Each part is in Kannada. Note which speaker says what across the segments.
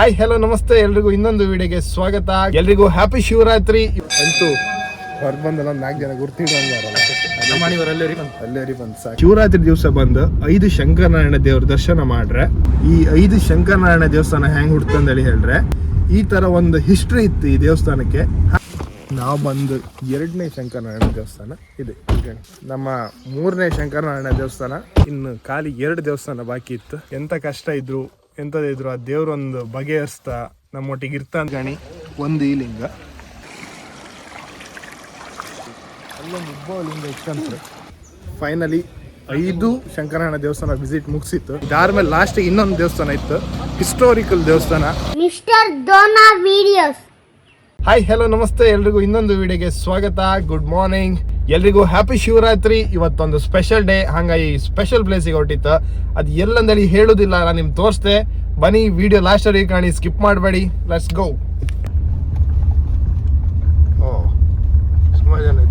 Speaker 1: ಹಾಯ್ ಹಲೋ ನಮಸ್ತೆ. ಎಲ್ರಿಗೂ ಇನ್ನೊಂದು ವಿಡಿಯೋಗೆ ಸ್ವಾಗತ. ಎಲ್ರಿಗೂ ಹ್ಯಾಪಿ ಶಿವರಾತ್ರಿ. ಅಂತೂ ಹೊರ ಬಂದಲ್ಲ ನಾಲ್ಕು ಜನ ಅಲ್ಲೇ ಬಂದು ಶಿವರಾತ್ರಿ ದಿವಸ ಬಂದು ಐದು ಶಂಕರನಾರಾಯಣ ದೇವ್ರ ದರ್ಶನ ಮಾಡ್ರೆ ಈ ಐದು ಶಂಕರನಾರಾಯಣ ದೇವಸ್ಥಾನ ಹೆಂಗ್ ಹುಡ್ತಂದೇಳಿ ಹೇಳ್ರೆ ಈ ತರ ಒಂದು ಹಿಸ್ಟ್ರಿ ಇತ್ತು ಈ ದೇವಸ್ಥಾನಕ್ಕೆ. ನಾವು ಬಂದು ಎರಡನೇ ಶಂಕರನಾರಾಯಣ ದೇವಸ್ಥಾನ ಇದೆ. ನಮ್ಮ ಮೂರನೇ ಶಂಕರನಾರಾಯಣ ದೇವಸ್ಥಾನ ಇನ್ನು ಖಾಲಿ ಎರಡು ದೇವಸ್ಥಾನ ಬಾಕಿ ಇತ್ತು. ಎಂತ ಕಷ್ಟ ಇದ್ರು ಎಂತದೇ ಇದ್ರು ಆ ದೇವ್ರೊಂದು ಬಗೆಹರಿಸ್ತಾ ನಮ್ಮೊಟ್ಟಿಗೆ ಇರ್ತಾನೆ. ಗಣಿ ಒಂದು ಈ ಲಿಂಗ. ಅಲ್ಲೊಂದು ಉಬ್ಬ ಲಿಂಗ ಇಟ್ಕಂತ್ರೆ ಫೈನಲಿ ಐದು ಶಂಕರಾಯಣ ದೇವಸ್ಥಾನ ವಿಸಿಟ್ ಮುಗಿಸಿತ್ತು. ಇದಾದ್ಮೇಲೆ ಲಾಸ್ಟಿಗೆ ಇನ್ನೊಂದು ದೇವಸ್ಥಾನ ಇತ್ತು. ಹಿಸ್ಟೋರಿಕಲ್ ದೇವಸ್ಥಾನ.
Speaker 2: Mister Dona videos
Speaker 1: hi hello ನಮಸ್ತೆ. ಎಲ್ರಿಗೂ ಇನ್ನೊಂದು ವಿಡಿಯೋಗೆ ಸ್ವಾಗತ. ಗುಡ್ ಮಾರ್ನಿಂಗ್ ಎಲ್ರಿಗೂ ಹ್ಯಾಪಿ ಶಿವರಾತ್ರಿ. ಇವತ್ತೊಂದು ಸ್ಪೆಷಲ್ ಡೇ ಹಂಗಾಗಿ ಸ್ಪೆಷಲ್ ಪ್ಲೇಸಿಗೆ ಹೊಟ್ಟಿತ್ತು ಅದು ಎಲ್ಲಂದೇಳಿ ಹೇಳುದಿಲ್ಲ, ನಾನು ನಿಮ್ಗೆ ತೋರಿಸ್ದೆ. ಬನ್ನಿ ವಿಡಿಯೋ ಲಾಸ್ಟ್ ವರೆಗೆ ಕಾಣಿ ಸ್ಕಿಪ್ ಮಾಡಬೇಡಿ. ಲೆಟ್ಸ್ ಗೋ ಓ, ಸುಮಾರು ಜನ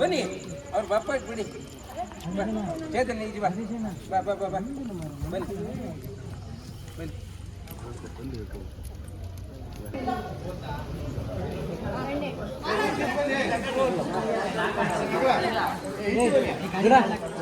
Speaker 3: ಬನ್ನಿ ಅವ್ರ ಬಪ್ಪ ಬಿಡಿ ಬಾ. ಚೇತನ್ ಈಜಿ ಬಾ ಬಾ ಬಾ ಬಾ ಬಾ ಬನ್ನಿ ಬನ್ನಿ ಗಾಡಿ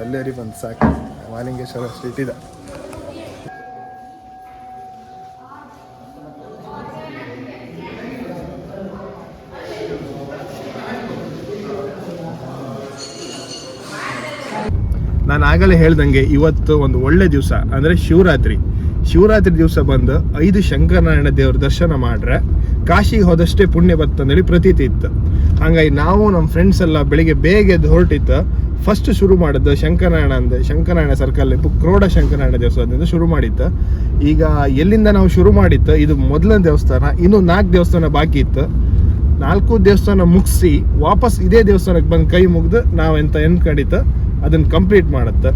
Speaker 1: ಅಲ್ಲೇ ಬಂದು ಸಾಕು. ಮಾಲಿಂಗೇಶ್ವರ ಸ್ಟ್ರೀಟ್ ಇದೆ. ನಾನು ಆಗಲೇ ಹೇಳ್ದಂಗೆ ಇವತ್ತು ಒಂದು ಒಳ್ಳೆ ದಿವಸ ಅಂದರೆ ಶಿವರಾತ್ರಿ. ಶಿವರಾತ್ರಿ ದಿವಸ ಬಂದು ಐದು ಶಂಕರನಾರಾಯಣ ದೇವ್ರ ದರ್ಶನ ಮಾಡ್ರೆ, ಕಾಶಿಗೆ ಹೋದಷ್ಟೇ ಪುಣ್ಯ ಬರ್ತಂದೇಳಿ ಪ್ರತೀತಿ ಇತ್ತು. ಹಂಗಾಗಿ ನಾವು ನಮ್ಮ ಫ್ರೆಂಡ್ಸ್ ಎಲ್ಲ ಬೆಳಿಗ್ಗೆ ಬೇಗ ಎದ್ದು ಹೊರಟಿತ್ತು ಫಸ್ಟ್ ಶುರು ಮಾಡಿದ್ದು ಶಂಕರನಾರಾಯಣ ಅಂದೆ, ಶಂಕರನಾರಾಯಣ ಸರ್ಕಲ್ ಕ್ರೋಡ ಶಂಕರನಾರಾಯಣ ದೇವಸ್ಥಾನದಿಂದ ಶುರು ಮಾಡಿತ್ತು ಈಗ ಎಲ್ಲಿಂದ ನಾವು ಶುರು ಮಾಡಿತ್ತು ಇದು ಮೊದಲನೇ ದೇವಸ್ಥಾನ, ಇನ್ನು ನಾಲ್ಕು ದೇವಸ್ಥಾನ ಬಾಕಿ ಇತ್ತು. ನಾಲ್ಕು ದೇವಸ್ಥಾನ ಮುಗಿಸಿ, ವಾಪಸ್ ಇದೇ ದೇವಸ್ಥಾನಕ್ಕೆ ಬಂದು ಕೈ ಮುಗಿದು ನಾವೆಂತ ಎನ್ಕೊಂಡಿತ್ತ ಅದನ್ನ ಕಂಪ್ಲೀಟ್ ಮಾಡುತ್ತೆ.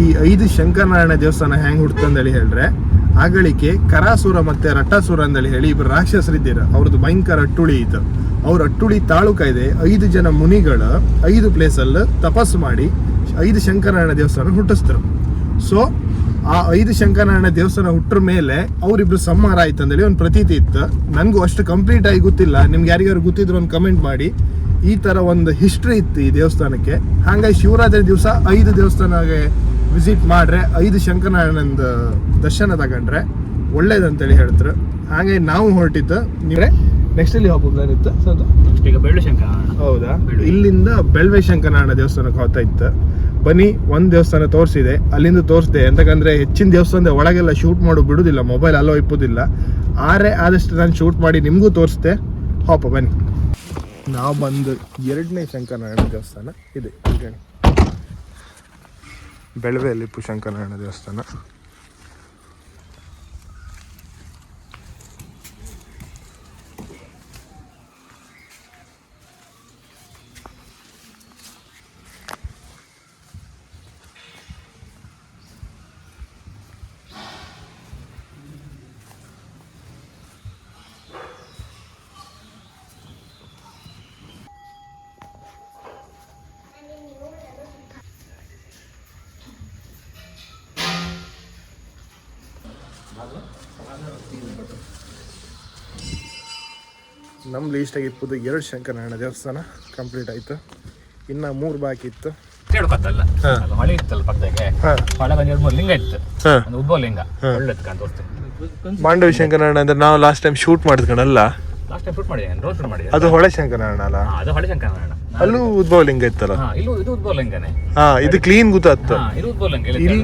Speaker 1: ಈ ಐದು ಶಂಕರನಾರಾಯಣ ದೇವಸ್ಥಾನ ಹೆಂಗ್ ಹುಡ್ತಂದೇಳಿ ಹೇಳ್ರೆ ಆಗಳಿಕೆ ಕರಾಸುರ ಮತ್ತೆ ರಟ್ಟಾಸುರ ಅಂದೇಳಿ ಹೇಳಿ ಇಬ್ರು ರಾಕ್ಷಸರಿದ್ದೀರ. ಅವ್ರದ್ದು ಭಯಂಕರ ಅಟ್ಟುಳಿ ಇತ್ತು. ಅವ್ರ ಅಟ್ಟುಳಿ ತಾಳುಕ ಇದೆ. ಐದು ಜನ ಮುನಿಗಳ ಐದು ಪ್ಲೇಸಲ್ಲಿ ತಪಸ್ಸು ಮಾಡಿ ಐದು ಶಂಕರನಾರಾಯಣ ದೇವಸ್ಥಾನ ಹುಟ್ಟಿಸ್ತರು ಸೊ ಆ ಐದು ಶಂಕರನಾರಾಯಣ ದೇವಸ್ಥಾನ ಹುಟ್ಟರ ಮೇಲೆ ಅವರಿಬ್ರು ಸಂಹಾರ ಆಯ್ತು ಅಂದೇಳಿ ಒಂದು ಪ್ರತೀತಿ ಇತ್ತು. ನನಗೂ ಅಷ್ಟು ಕಂಪ್ಲೀಟ್ ಆಗಿ ಗೊತ್ತಿಲ್ಲ. ನಿಮ್ಗೆ ಯಾರಿಗಾರು ಗೊತ್ತಿದ್ರು ಒಂದು ಕಮೆಂಟ್ ಮಾಡಿ. ಈ ತರ ಒಂದು ಹಿಸ್ಟ್ರಿ ಇತ್ತು ಈ ದೇವಸ್ಥಾನಕ್ಕೆ. ಹಾಗಾಗಿ ಶಿವರಾತ್ರಿ ದಿವಸ ಐದು ದೇವಸ್ಥಾನಗೆ ವಿಸಿಟ್ ಮಾಡ್ರೆ ಐದು ಶಂಕರನಾರಾಯಣದ ದರ್ಶನ ತಗೊಂಡ್ರೆ ಒಳ್ಳೇದಂತೇಳಿ ಹೇಳ್ತಾರೆ. ಹಾಗೆ ನಾವು ಹೊರಟಿದ್ದು ನೀವೇ ನೆಕ್ಸ್ಟ್ ಇಲ್ಲಿ ಹೋಗ್ಬೋದು ಇತ್ತು. ಸಂತು
Speaker 4: ಈಗ ಬೆಳ್ಳು ಶಂಕರ.
Speaker 1: ಹೌದಾ? ಇಲ್ಲಿಂದ ಬೆಳ್ವೆ ಶಂಕರನಾರಾಯಣ ದೇವಸ್ಥಾನಕ್ಕೆ ಹೋಗ್ತಾ ಇತ್ತು. ಬನ್ನಿ ಒಂದು ದೇವಸ್ಥಾನ ತೋರಿಸಿದೆ. ಅಲ್ಲಿಂದ ತೋರಿಸಿದೆ. ಎಂತಕಂದ್ರೆ ಹೆಚ್ಚಿನ ದೇವಸ್ಥಾನದ ಒಳಗೆಲ್ಲ ಶೂಟ್ ಮಾಡು ಬಿಡುದಿಲ್ಲ. ಮೊಬೈಲ್ ಅಲ್ಲೋ ಇಪ್ಪುದಿಲ್ಲ ಆರೆ ಆದಷ್ಟು ನಾನು ಶೂಟ್ ಮಾಡಿ ನಿಮಗೂ ತೋರಿಸ್ದೆ. ಹೋಪ ಬನ್ನಿ. ನಾವು ಬಂದು ಎರಡನೇ ಶಂಕರನಾರಾಯಣ ದೇವಸ್ಥಾನ ಇದೆ. ಬೆಳವೆಯಲ್ಲಿ ಪುಶಂಕನಾರಾಯಣ ದೇವಸ್ಥಾನ. ನಮ್ಮ ಲೀಸ್ಟಾಗಿ ಇಪ್ಪದು ಎರಡು ಶಂಕರನಾರಾಯಣ ದೇವಸ್ಥಾನ ಕಂಪ್ಲೀಟ್ ಆಯ್ತು. ಇನ್ನು ಮೂರು ಬಾಕಿ ಇತ್ತು.
Speaker 4: ಕೇಳ್ಕೊತ್ತಲ್ಲ ಹೊಳೆ ಇತ್ತಲ್ಲ ಪಕ್ಕದಾಗೆ?
Speaker 1: ಹಾ.
Speaker 4: ಹೊಳೆಗೆ ಎರಡು ಮೂರು ಲಿಂಗ ಇತ್ತು. ಒಂದು ಉದ್ಭವ ಲಿಂಗ.
Speaker 1: ಮಾಂಡವಿ ಶಂಕರನಾರಾಯಣ ಅಂದ್ರೆ ನಾವು ಲಾಸ್ಟ್ ಟೈಮ್ ಶೂಟ್ ಮಾಡಿದ್ಕಣಲ್ಲ?
Speaker 4: ಲಾಸ್ಟ್ ಟೈಮ್ ಶೂಟ್ ಮಾಡಿದೆ ಡ್ರೋನ್ ಶೂಟ್ ಮಾಡಿದೆ
Speaker 1: ಅದು ಹೊಳೆ ಶಂಕರನಾರಾಯಣ ಅಲ್ಲ?
Speaker 4: ಅಲ್ಲೂ ಅದು ಹಳೆ ಶಂಕರನಾರಾಯಣ
Speaker 1: ಅಲ್ಲೂ ಉದ್ಭವಲಿಂಗ ಇತ್ತಲ್ಲ?
Speaker 4: ಇಲ್ಲೂ ಇದು
Speaker 1: ಹಾ ಇದು ಕ್ಲೀನ್
Speaker 4: ಗೊತ್ತಾಗ್ತದೆ ಇದು
Speaker 1: ಇಲ್ಲಿ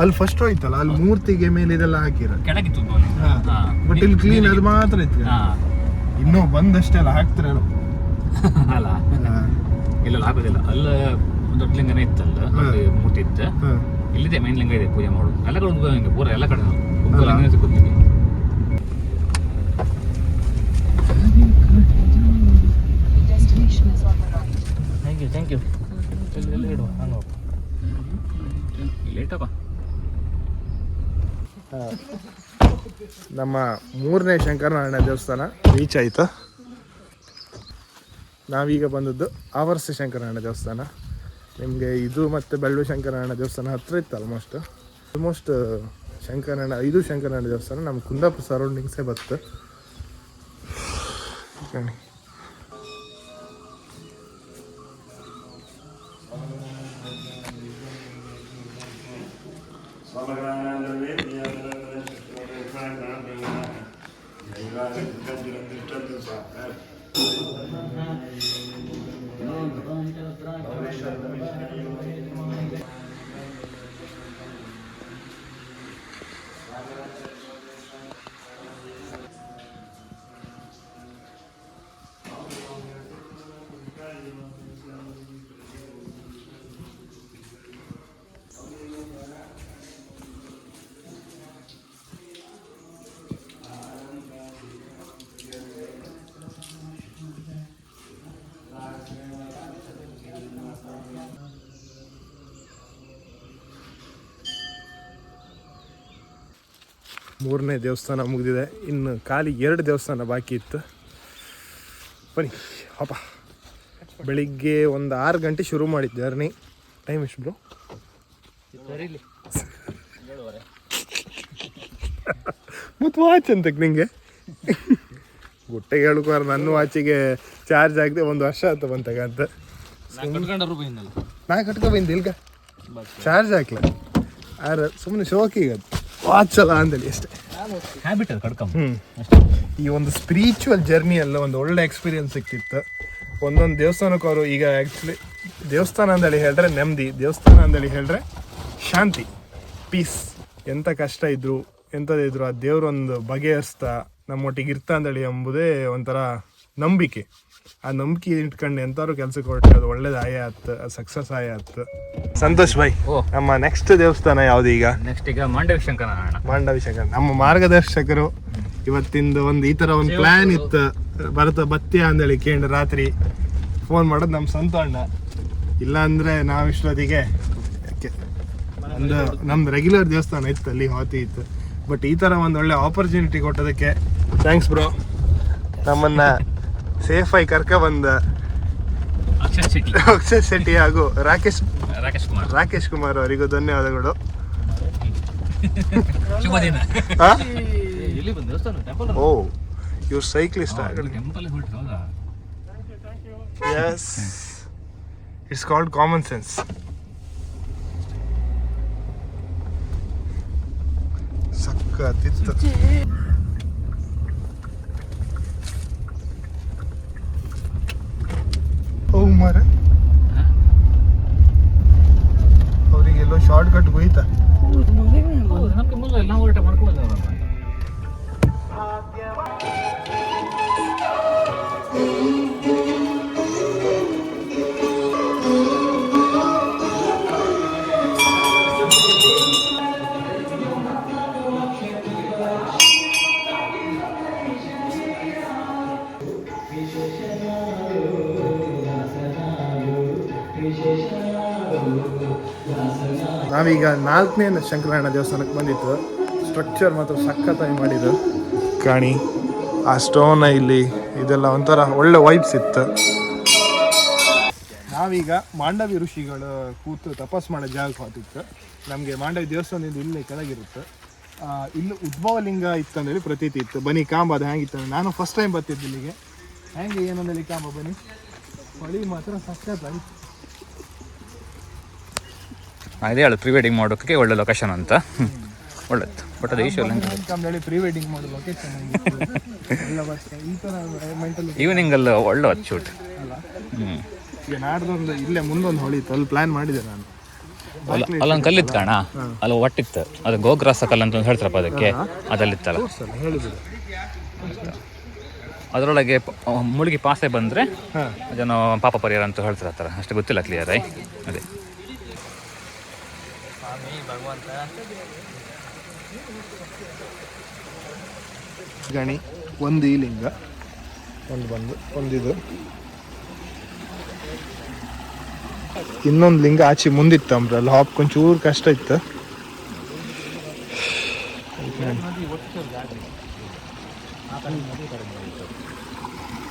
Speaker 1: ಅಲ್ಲಿ ಫಸ್ಟ್ ಹೋಯ್ತಲ್ಲ ಅಲ್ಲಿ ಮೂರ್ತಿಗೆ ಮೇಲೆ ಇದೆಲ್ಲ ಹಾಕಿರ.
Speaker 4: ಕೆಳಗಿತ್ತು ಉದ್ಬೋಲಂಗ
Speaker 1: ಹಾ.
Speaker 4: ಹಾ.
Speaker 1: ಬಟ್ ಇಲ್ಲಿ ಕ್ಲೀನ್ ಅದು ಮಾತ್ರ ಇತ್ತು.
Speaker 4: ಹಾ.
Speaker 1: ಇನ್ನೂ ಬಂದಷ್ಟೇ ಅಲ್ಲ ಹಾಕ್ತಾರೇನೋ
Speaker 4: ಅಲ್ಲ. ಇಲ್ಲ ಆಗೋದಿಲ್ಲ. ಅಲ್ಲ ಒಂದು ದೊಡ್ಡ ಲಿಂಗನೇ ಇತ್ತಲ್ಲ ಮೂರ್ತಿ ಇತ್ತು. ಇಲ್ಲಿದೆ ಮೈನ್ ಲಿಂಗ ಇದೆ ಪೂಜೆ ಮಾಡೋದು. ಎಲ್ಲ ಕಡೆ ಉದ್ಬೋಲಂಗ ಪೂರ ಎಲ್ಲ ಕಡೆ ಉದ್ಬೋಲಂಗನೇ ಸಿಗುತ್ತೆ ಥ್ಯಾಂಕ್ ಯು ಥ್ಯಾಂಕ್ ಯು ಎಲ್ಲಿ ಇಡುವ ನಾನು ಲೇಟಪ್ಪ
Speaker 1: ನಮ್ಮ ಮೂರನೇ ಶಂಕರನಾರಾಯಣ ದೇವಸ್ಥಾನ. ರೀಚ್ ಆಯಿತು? ನಾವೀಗ ಬಂದದ್ದು ಆವರ್ಸ ಶಂಕರನಾರಾಯಣ ದೇವಸ್ಥಾನ. ನಿಮಗೆ ಇದು ಮತ್ತು ಬೆಳ್ಳು ಶಂಕರನಾರಾಯಣ ದೇವಸ್ಥಾನ ಹತ್ರ ಇತ್ತು ಆಲ್ಮೋಸ್ಟ್ ಆಲ್ಮೋಸ್ಟ್ ಶಂಕರನಾರಾಯಣ ಐದು ಶಂಕರನಾರಾಯಣ ದೇವಸ್ಥಾನ ನಮ್ಮ ಕುಂದಾಪುರ ಸರೌಂಡಿಂಗ್ಸೇ ಬತ್ತು. ಕಾಣಿ. ಮೂರನೇ ದೇವಸ್ಥಾನ ಮುಗಿದಿದೆ. ಇನ್ನು ಖಾಲಿ ಎರಡು ದೇವಸ್ಥಾನ ಬಾಕಿ ಇತ್ತು. ಬನ್ನಿ ಅಪ್ಪ ಬೆಳಿಗ್ಗೆ ಒಂದು ಆರು ಗಂಟೆ ಶುರು ಮಾಡಿದ್ದು. ಜರ್ನಿ ಟೈಮ್ ಎಷ್ಟು ಬ್ರೋ ಮತ್ತು ವಾಚ್ ಅಂತ ನಿಂಗೆ? ಗುಟ್ಟೆಗೆ ಹೇಳ್ಕೊಂಡು ನನ್ನ ವಾಚಿಗೆ ಚಾರ್ಜ್ ಆಗದೆ ಒಂದು ವರ್ಷ ಆಯ್ತು ಬಂತಾಗ ಅಂತ. ನಾ ಕಟ್ಕೊ ಬಂದು ಇಲ್ಗ? ಚಾರ್ಜ್ ಹಾಕ್ಲ? ಆದ್ರೆ ಸುಮ್ಮನೆ ಶೋಕಿಗೆ ಅದು ಅಂದಲ್ಲಿ ಅಂದೇಳಿ ಅಷ್ಟೇ.
Speaker 4: ಹ್ಯಾಬಿಟ್ ಅದು ಕಡ್ಕೊಂಬ
Speaker 1: ಹ್ಮ್. ಈ ಒಂದು ಸ್ಪಿರಿಚುವಲ್ ಜರ್ನಿಯಲ್ಲ ಒಂದು ಒಳ್ಳೆ ಎಕ್ಸ್ಪೀರಿಯನ್ಸ್ ಸಿಕ್ತಿತ್ತು ಒಂದೊಂದು ದೇವಸ್ಥಾನಕ್ಕೆ ಅವರು ಈಗ ಆ್ಯಕ್ಚುಲಿ ದೇವಸ್ಥಾನ ಅಂದೇಳಿ ಹೇಳಿದ್ರೆ ನೆಮ್ಮದಿ ದೇವಸ್ಥಾನ ಅಂದೇಳಿ ಹೇಳಿದ್ರೆ ಶಾಂತಿ ಪೀಸ್ ಎಂಥ ಕಷ್ಟ ಇದ್ರು ಎಂಥದ್ದಿದ್ರು ಆ ದೇವ್ರೊಂದು ಬಗೆಹರಿಸ್ತಾ ನಮ್ಮೊಟ್ಟಿಗೆ ಇರ್ತಾ ಅಂದೇಳಿ ಎಂಬುದೇ ಒಂಥರ ನಂಬಿಕೆ. ಆ ನಂಬಿಕೆ ಇಟ್ಕೊಂಡು ಎಂಥವ್ರು ಕೆಲಸಕ್ಕೆ ಕೊಟ್ಟರೆ ಅದು ಒಳ್ಳೇದು ಆಯ ಆಯ್ತು ಸಕ್ಸಸ್ ಆಯ ಆಯ್ತು ಸಂತೋಷ್ ಭಾಯ್
Speaker 4: ಓ.
Speaker 1: ನಮ್ಮ ನೆಕ್ಸ್ಟ್ ದೇವಸ್ಥಾನ ಯಾವ್ದು ಈಗ?
Speaker 4: ನೆಕ್ಸ್ಟ್ ಈಗ ಮಾಂಡವಿ ಶಂಕರ
Speaker 1: ಮಾಂಡವಿ ಶಂಕರ ನಮ್ಮ ಮಾರ್ಗದರ್ಶಕರು ಇವತ್ತಿಂದ ಒಂದು ಈ ತರ ಒಂದು ಪ್ಲಾನ್ ಇತ್ತು. ಬರತ ಬತ್ತಿ ಹೇಳಿ ಕೇಂದ್ರ ರಾತ್ರಿ. ಫೋನ್ ಮಾಡೋದು ನಮ್ಮ ಸ್ವಂತ ಅಣ್ಣ. ಇಲ್ಲ ಅಂದ್ರೆ ನಾವು ಇಷ್ಟೊತ್ತಿಗೆ ಒಂದು ನಮ್ದು ರೆಗ್ಯುಲರ್ ದೇವಸ್ಥಾನ ಇತ್ತು ಅಲ್ಲಿ ಹೋತಿ ಇತ್ತು. ಬಟ್ ಈ ತರ ಒಂದು ಒಳ್ಳೆ ಆಪರ್ಚುನಿಟಿ ಕೊಟ್ಟದಕ್ಕೆ ಥ್ಯಾಂಕ್ಸ್ ಬ್ರೋ ನಮ್ಮನ್ನ ಸೇಫ್ ಆಗಿ ಕರ್ಕ ಬಂದ
Speaker 4: ಅಕ್ಷರ್ ಶೆಟ್ಟಿ.
Speaker 1: ಅಕ್ಷಯ್ ಶೆಟ್ಟಿ ಹಾಗೂ ರಾಕೇಶ್
Speaker 4: ರಾಕೇಶ್ ಕುಮಾರ್.
Speaker 1: ರಾಕೇಶ್ ಕುಮಾರ್ ಅವರಿಗೂ ಧನ್ಯವಾದಗಳು.
Speaker 4: ಶುಭ ದಿನ
Speaker 1: ಹಾ
Speaker 4: ಎಲ್ಲಿ ಬಂದು ದೇವಸ್ಥಾನ? ಟೆಂಪಲ್
Speaker 1: ಓ ಇವ್ರು cyclist temple called common sense. ಸಕ್ಕತ್ತಿತ್ತು ಓ ನಾವೀಗ ನಾಲ್ಕನೇ ಶಂಕರಾಯಣ ದೇವಸ್ಥಾನಕ್ಕೆ ಬಂದಿತ್ತು. ಸ್ಟ್ರಕ್ಚರ್ ಮಾತ್ರ ಸಖತ್ತಾಗಿ ಮಾಡಿದ್ದು. ಕಾಣಿ ಆ ಸ್ಟೋನ್ ಇಲ್ಲಿ ಇದೆಲ್ಲ ಒಂಥರ ಒಳ್ಳೆ ವೈಬ್ಸ್ ಇತ್ತು. ನಾವೀಗ ಮಾಂಡವಿ ಋಷಿಗಳು ಕೂತು ತಪಸ್ ಮಾಡೋ ಜಾಗ ಹೋಗ್ತಿತ್ತು ನಮಗೆ ಮಾಂಡವಿ ದೇವಸ್ಥಾನದಿಂದ ಇಲ್ಲೇ ಕೆಳಗಿರುತ್ತೆ. ಇಲ್ಲಿ ಉದ್ಭವ ಲಿಂಗ ಇತ್ತು ಅಂತೇಳಿ ಪ್ರತೀತಿ ಇತ್ತು. ಬನ್ನಿ ಕಾಂಬ ಅದು ಹೆಂಗಿತ್ತು ನಾನು ಫಸ್ಟ್ ಟೈಮ್ ಬರ್ತಿದ್ದೆ ಇಲ್ಲಿಗೆ. ಹೆಂಗೆ ಏನಂದೇಳಿ ಕಾಂಬ ಬನ್ನಿ. ಹೊಳಿ ಮಾತ್ರ ಸಖತ್ತಾಗಿತ್ತು.
Speaker 4: ಇದೇ ಹೇಳು ಪ್ರೀ ವೆಡ್ಡಿಂಗ್ ಮಾಡೋಕ್ಕೆ ಒಳ್ಳೆ ಲೊಕೇಶನ್ ಅಂತ. ಒಳ್ಳೆದು. ಬಟ್ ಅದು ಈಶ್ವರ್
Speaker 1: ಪ್ರೀ ವೆಡ್ಡಿಂಗ್
Speaker 4: ಮಾಡೋದು ಒಳ್ಳೆ ಶೂಟ್ ಹ್ಞೂ
Speaker 1: ಈಗ ನಾಡ್ದೊಂದು ಇಲ್ಲೇ ಮುಂದೊಂದು ಹೊಳಿ ಅಲ್ಲಿ ಪ್ಲಾನ್ ಮಾಡಿದೆ ನಾನು.
Speaker 4: ಅಲ್ಲ ಅಲ್ಲೊಂದು ಕಲ್ಲಿತ್ತು ಕಾಣ. ಅಲ್ಲಿ ಒಟ್ಟಿತ್ತು. ಅದು ಗೋಗ್ರಾಸ ಕಲ್ಲು ಅಂತ ಒಂದು ಹೇಳ್ತಾರಪ್ಪ ಅದಕ್ಕೆ. ಅದಲ್ಲಿತ್ತಲ್ಲ. ಅದರೊಳಗೆ ಮುಳುಗಿ ಪಾಸೆ ಬಂದರೆ
Speaker 1: ಅದನ್ನು
Speaker 4: ಅದೇನೋ ಪಾಪ ಪರಿಹಾರ ಅಂತ ಹೇಳ್ತಾರೆ ಆ ಥರ ಅಷ್ಟು ಗೊತ್ತಿಲ್ಲ ಕ್ಲಿಯರ್
Speaker 1: ಗಣಿ ಒಂದು ಈ ಲಿಂಗ. ಒಂದು ಬಂದು ಒಂದಿದು ಇನ್ನೊಂದು ಲಿಂಗ ಆಚೆ ಮುಂದಿತ್ತು ಅಂಬ್ರ ಅಲ್ಲಿ ಹಾಪ್ ಕೊಂಚೂರು ಕಷ್ಟ ಇತ್ತು.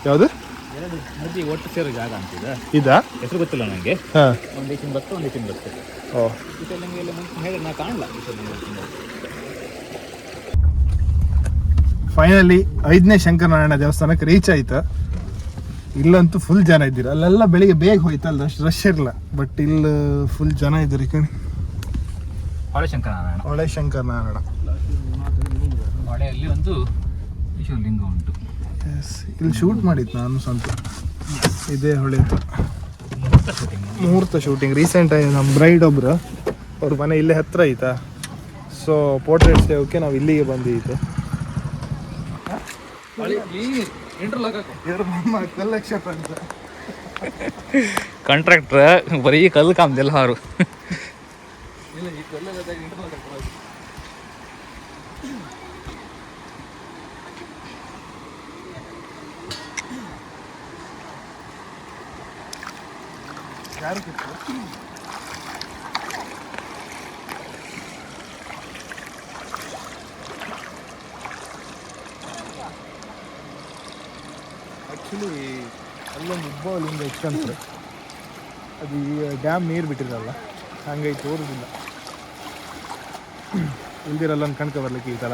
Speaker 1: ಯಾವುದು?
Speaker 4: ನದಿ ಒಟ್ಟು ಸೇರೋ ಜಾಗ ಅಂತಿದೆ
Speaker 1: ಇದಾ.
Speaker 4: ಹೆಸರು ಗೊತ್ತಿಲ್ಲ ನನಗೆ
Speaker 1: ಹಾಂ.
Speaker 4: ಒಂದು ಈಚಿನ ಬತ್ತು ಒಂದು ಈಚಿನ ಬತ್ತು
Speaker 1: ಓ.
Speaker 4: ಈಚೆಲ್ಲಂಗೆ ಎಲ್ಲ ಮುಂಚೆ ಹೇಳಿ ನಾ ಕಾಣಲ್ಲ
Speaker 1: ಫೈನಲಿ ಐದನೇ ಶಂಕರನಾರಾಯಣ ದೇವಸ್ಥಾನಕ್ಕೆ ರೀಚ್ ಆಯ್ತು? ಇಲ್ಲಂತೂ ಫುಲ್ ಜನ ಇದ್ದೀರ? ಅಲ್ಲೆಲ್ಲ ಬೆಳಿಗ್ಗೆ ಬೇಗ ಹೋಯ್ತಲ್ಲ ಅಷ್ಟು ರಶ್ ಇರಲ್ಲ. ಬಟ್ ಇಲ್ಲಿ ಫುಲ್ ಜನ ಇದ್ದೀರಿ ಕಣಿ.
Speaker 4: ಹೊಳೆ ಶಂಕರನಾರಾಯಣ.
Speaker 1: ಹೊಳೆ ಶಂಕರನಾರಾಯಣ.
Speaker 4: ಹೊಳೆಯಲ್ಲಿ ಒಂದು ಲಿಂಗ ಉಂಟು.
Speaker 1: ಎಸ್ ಇಲ್ಲಿ ಶೂಟ್ ಮಾಡಿದ್ದು ನಾನು ಸ್ವಂತ ಇದೇ ಹೊಳೆ. ಮುಹೂರ್ತ ಶೂಟಿಂಗ್ ರೀಸೆಂಟ್ ಆಗಿ ನಮ್ಮ ಬ್ರೈಡ್ ಒಬ್ರು ಅವ್ರ ಮನೆ ಇಲ್ಲೇ ಹತ್ರ ಆಯ್ತಾ ಸೊ ಪೋರ್ಟ್ರೇಟ್ಸ್ ಓಕೆ ನಾವು ಇಲ್ಲಿಗೆ ಬಂದಿದ್ದು.
Speaker 4: ಕಾಂಟ್ರಾಕ್ಟ್ರ್ ಬರೀ ಕಲ್ಲು ಕಾಮ್ದೆಲ್ಲ ಹಾರು
Speaker 1: ಆ್ಯಕ್ಚುಲಿ ಅಲ್ಲೊಂದು ಉಬ್ಬಲಿಂದ ಇಟ್ಕಂತಾರೆ ಅದು ಈಗ ಡ್ಯಾಮ್ ನೀರು ಬಿಟ್ಟಿರಲ್ಲ ಹಂಗಾಗಿ ತೋರುದಿಲ್ಲ ಇಲ್ದಿರಲ್ಲ ಒಂದು ಕಣ್ಕ ಬರ್ಲಿಕ್ಕೆ ಈ ಥರ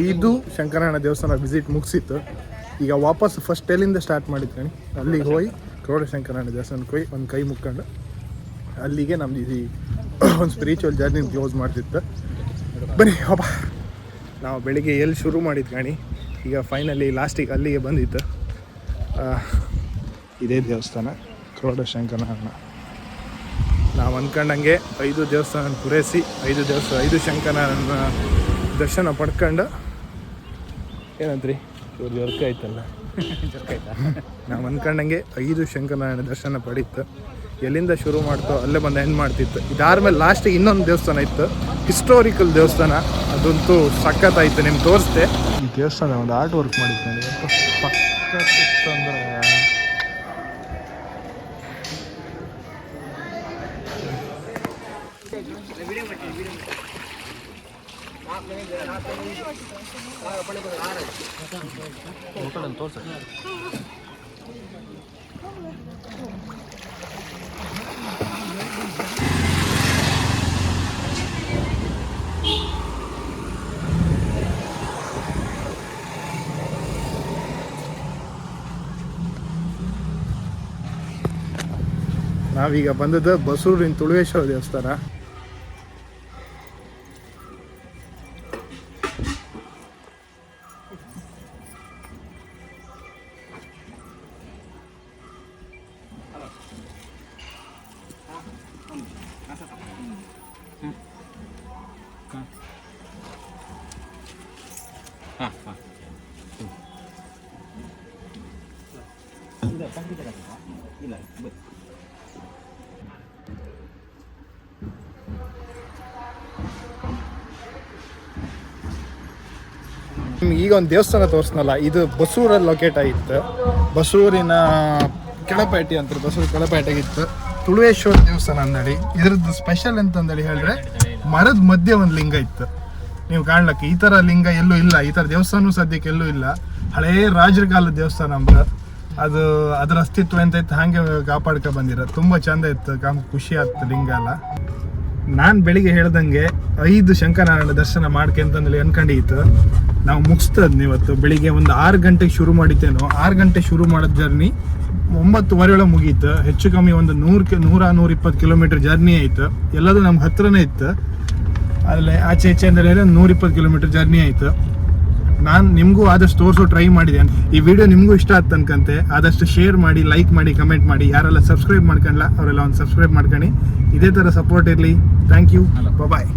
Speaker 1: ಐದು ಶಂಕರಾಯಣ ದೇವಸ್ಥಾನ ವಿಸಿಟ್ ಮುಗಿಸಿತ್ತು. ಈಗ ವಾಪಸ್ ಫಸ್ಟ್ ಎಲ್ಲಿಂದ ಸ್ಟಾರ್ಟ್ ಮಾಡಿದ್ದು ಕಣಿ ಅಲ್ಲಿಗೆ ಹೋಗಿ ಕ್ರೋಡ ಶಂಕರಾಯಣ ದೇವಸ್ಥಾನಕ್ಕೆ ಹೋಗಿ ಒಂದು ಕೈ ಮುಕ್ಕೊಂಡು ಅಲ್ಲಿಗೆ ನಮ್ದು ಇದು ಒಂದು ಸ್ಪಿರಿಚುವಲ್ ಜರ್ನಿ ಕ್ಲೋಸ್ ಮಾಡ್ತಿತ್ತು. ಬನ್ನಿ ಅಪ್ಪ ನಾವು ಬೆಳಿಗ್ಗೆ ಎಲ್ಲಿ ಶುರು ಮಾಡಿದ್ದು ಕಣಿ ಈಗ ಫೈನಲಿ ಲಾಸ್ಟಿಗೆ ಅಲ್ಲಿಗೆ ಬಂದಿತ್ತು. ಇದೇ ದೇವಸ್ಥಾನ ಕ್ರೋಡ ಶಂಕರಾಯಣ ನಾವು ಅಂದ್ಕೊಂಡಂಗೆ ಐದು ದೇವಸ್ಥಾನ ಪೂರೈಸಿ, ಐದು ದೇವಸ್ಥಾನ, ಐದು ಶಂಕರನ ದರ್ಶನ ಪಡ್ಕೊಂಡು. ಏನಂತ್ರಿ? ಇವ್ರು ವರ್ಕ್ ಆಯ್ತಲ್ಲ ನಾವು ಅಂದ್ಕೊಂಡಂಗೆ ಐದು ಶಂಕರನಾರಾಯಣ ದರ್ಶನ ಪಡೀತು. ಎಲ್ಲಿಂದ ಶುರು ಮಾಡ್ತೋ ಅಲ್ಲೇ ಬಂದು ಎಂಡ್ ಮಾಡ್ತಿತ್ತು. ಇದಾದ್ಮೇಲೆ ಲಾಸ್ಟ್ ಇನ್ನೊಂದು ದೇವಸ್ಥಾನ ಇತ್ತು. ಹಿಸ್ಟೋರಿಕಲ್ ದೇವಸ್ಥಾನ. ಅದಂತೂ ಸಖತ್ತಾಯ್ತು ನಿಮ್ಗೆ ತೋರಿಸ್ದೆ. ಈ ದೇವಸ್ಥಾನ ಒಂದು ಆರ್ಟ್ ವರ್ಕ್ ಮಾಡಿತ್ತು ಅಂದರೆ. ನಾವೀಗ ಬಂದದ್ದು ಬಸೂರಿನ ತುಳುವೇಶ್ವರ ದೇವಸ್ಥಾನ. ನಿಮ್ಗೆ ಈಗ ಒಂದು ದೇವಸ್ಥಾನ ತೋರಿಸ್ನಲ್ಲ, ಇದು ಬಸೂರಲ್ಲಿ ಲೊಕೇಟ್ ಆಗಿತ್ತು. ಬಸೂರಿನ ಕೆಳಪೇಟೆ ಅಂತ ಬಸೂರು ಕೆಳಪೇಟೆಗಿತ್ತು ತುಳುವೇಶ್ವರ ದೇವಸ್ಥಾನ ಅಂದೇಳಿ ಇದ್ರದ್ದು ಸ್ಪೆಷಲ್ ಅಂತಂದೇಳಿ ಹೇಳಿದ್ರೆ, ಮರದ ಮಧ್ಯೆ ಒಂದು ಲಿಂಗ ಇತ್ತು. ನೀವು ಕಾಣ್ಲಕ್ಕೆ, ಈ ಥರ ಲಿಂಗ ಎಲ್ಲೂ ಇಲ್ಲ, ಈ ಥರ ದೇವಸ್ಥಾನ ಸದ್ಯಕ್ಕೆ ಎಲ್ಲೂ ಇಲ್ಲ. ಹಳೇ ರಾಜರ ಕಾಲದ ದೇವಸ್ಥಾನ ಅಂಬ ಅದು ಅದರ ಅಸ್ತಿತ್ವ ಎಂತ ಇತ್ತು, ಹಾಗೆ ಕಾಪಾಡ್ಕೊ ಬಂದಿರ ತುಂಬ ಚಂದ ಇತ್ತು, ಕಾಮ್ ಖುಷಿ ಆಯ್ತು ಲಿಂಗ ಎಲ್ಲ. ನಾನು ಬೆಳಿಗ್ಗೆ ಹೇಳ್ದಂಗೆ ಐದು ಶಂಕರನಾರಾಯಣ ದರ್ಶನ ಮಾಡ್ಕೆ ಅಂತಂದೇಳಿ ಅನ್ಕೊಂಡಿತ್ತು ನಾವು ಮುಗಿಸ್ತದ್ ಇವತ್ತು. ಬೆಳಿಗ್ಗೆ ಒಂದು ಆರು ಗಂಟೆಗೆ ಶುರು ಮಾಡಿದ್ದೇನೋ ಆರು ಗಂಟೆ ಶುರು ಮಾಡಿದ ಜರ್ನಿ ಒಂಬತ್ತುವರೆ ಒಳಗೆ ಮುಗೀತು. ಹೆಚ್ಚು ಕಮ್ಮಿ ಒಂದು ನೂರು ಕೆ ನೂರ ನೂರ ಇಪ್ಪತ್ತು ಕಿಲೋಮೀಟರ್ ಜರ್ನಿ ಆಯ್ತು. ಎಲ್ಲದೂ ನಮ್ಗೆ ಹತ್ರನೇ ಇತ್ತು. ಅಲ್ಲೇ ಆಚೆ ಈಚೆ ಅಂದರೆ ನೂರಿಪ್ಪತ್ತು ಕಿಲೋಮೀಟ್ರ್ ಕಿಲೋಮೀಟರ್ ಜರ್ನಿ ಆಯ್ತು. ನಾನು ನಿಮಗೂ ಆದಷ್ಟು ತೋರಿಸೋ ಟ್ರೈ ಮಾಡಿದೆ. ಈ ವಿಡಿಯೋ ನಿಮಗೂ ಇಷ್ಟ ಆಯ್ತು ಅನ್ಕಂತೆ. ಆದಷ್ಟು ಶೇರ್ ಮಾಡಿ ಲೈಕ್ ಮಾಡಿ ಕಮೆಂಟ್ ಮಾಡಿ. ಯಾರೆಲ್ಲ ಸಬ್ಸ್ಕ್ರೈಬ್ ಮಾಡ್ಕೊಂಡ್ಲ ಅವರೆಲ್ಲ ಒಂದು ಸಬ್ಸ್ಕ್ರೈಬ್ ಮಾಡ್ಕೊಂಡು ಇದೇ ಥರ ಸಪೋರ್ಟ್ ಇರಲಿ. Thank you bye